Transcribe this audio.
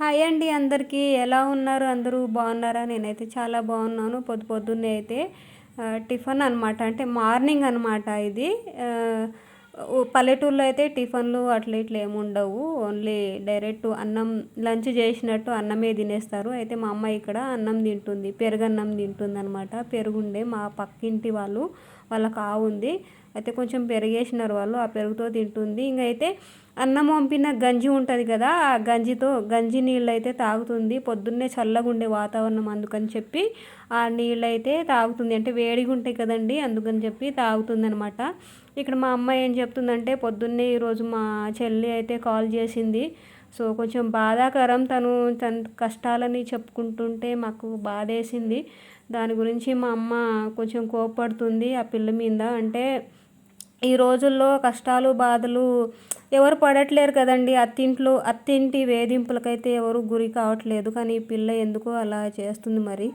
Hi అండి అందరికీ. ఎలా ఉన్నారు? అందరూ బాగున్నారా? నేనైతే చాలా బాగున్నాను. పొద్దు పొద్దున్నే అయితే టిఫిన్ అనమాట అంటే మార్నింగ్ అనమాట ఇది. పల్లెటూరులో అయితే టిఫిన్లు అట్లా ఇట్లా ఏమి ఉండవు. ఓన్లీ డైరెక్ట్ అన్నం లంచ్ చేసినట్టు అన్నమే తినేస్తారు. అయితే మా అమ్మ ఇక్కడ అన్నం తింటుంది. పెరుగన్నం తింటుంది అనమాట పెరుగుండే మా పక్కింటి వాళ్ళు వాళ్ళకి ఆవు ఉంది. అయితే కొంచెం పెరిగేసినారు వాళ్ళు ఆ పెరుగుతో తింటుంది. ఇంకైతే అన్నం వంపిన గంజి ఉంటుంది కదా ఆ గంజితో గంజి నీళ్ళు అయితే తాగుతుంది. పొద్దున్నే చల్లగా ఉండే వాతావరణం అందుకని చెప్పి ఆ నీళ్ళు అయితే తాగుతుంది. అంటే వేడిగా ఉంటాయి కదండి అందుకని చెప్పి తాగుతుంది అనమాట ఇక్కడ మా అమ్మ ఏం చెప్తుందంటే పొద్దున్నే ఈరోజు మా చెల్లి అయితే కాల్ చేసింది సో కొంచెం బాధాకరం తను తన కష్టాలని చెప్పుకుంటుంటే మాకు బాధేసింది. దాని గురించి మా అమ్మ కొంచెం కోపడుతుంది ఆ పిల్ల మీద. అంటే ఈ రోజుల్లో కష్టాలు బాధలు ఎవరు పడట్లేరు కదండి. అత్తింట్లో అత్తింటి వేధింపులకైతే ఎవరు గురి కావట్లేదు. కానీ ఈ పిల్ల ఎందుకో అలా చేస్తుంది మరి?